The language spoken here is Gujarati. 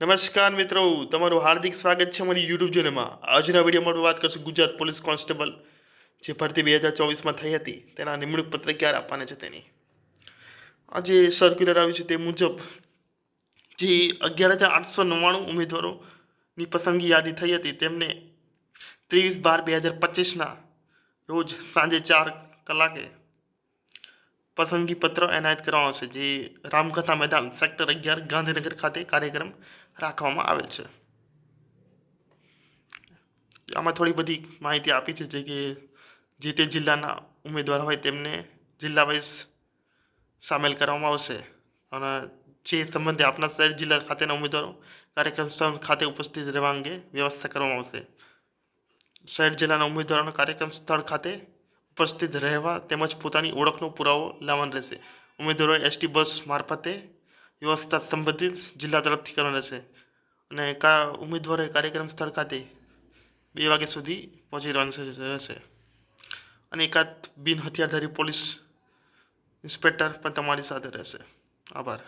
નમસ્કાર મિત્રો, તમારું હાર્દિક સ્વાગત છે મારી યુટ્યુબ ચેનલમાં આજના વિડીયોમાં વાત કરશું ગુજરાત પોલીસ કોન્સ્ટેબલ, જે ભરતી બે હજાર ચોવીસમાં થઈ હતી, તેના નિમણૂક પત્ર ક્યારે આપવાના છે તેની? આજે સર્ક્યુલર આવ્યું છે તે મુજબ, જે અગિયાર હજાર આઠસો નવ્વાણું ઉમેદવારોની પસંદગી યાદી થઈ હતી, તેમને ત્રેવીસ બાર બે હજાર પચીસના રોજ સાંજે ચાર કલાકે પસંદગી પત્ર એનાયત કરવામાં આવશે, જે રામકથા મેદાન સેક્ટર અગિયાર ગાંધીનગર ખાતે કાર્યક્રમ રાખવામાં આવેલ છે. આમાં થોડી બધી માહિતી આપી છે, જે કે જે તે જિલ્લાના ઉમેદવાર હોય તેમને જિલ્લા વાઇઝ સામેલ કરવામાં આવશે. અને જે સંબંધે આપણા શહેર જિલ્લા ખાતેના ઉમેદવારો કાર્યક્રમ સ્થળ ખાતે ઉપસ્થિત રહેવા અંગે વ્યવસ્થા કરવામાં આવશે. શહેર જિલ્લાના ઉમેદવારોનો કાર્યક્રમ સ્થળ ખાતે ઉપસ્થિત રહેવા તેમજ પોતાની ઓળખનો પુરાવો લાવવાનો રહેશે. ઉમેદવારો એસટી બસ મારફતે વ્યવસ્થા સંબંધિત જિલ્લા તરફથી કરવાનો રહેશે. અને કા ઉમેદવારોએ કાર્યક્રમ સ્થળ ખાતે બે વાગ્યા સુધી પહોંચી રહેવાનું રહેશે. અને એકાદ બિન હથિયારધારી પોલીસ ઇન્સ્પેક્ટર પણ તમારી સાથે રહેશે. આભાર.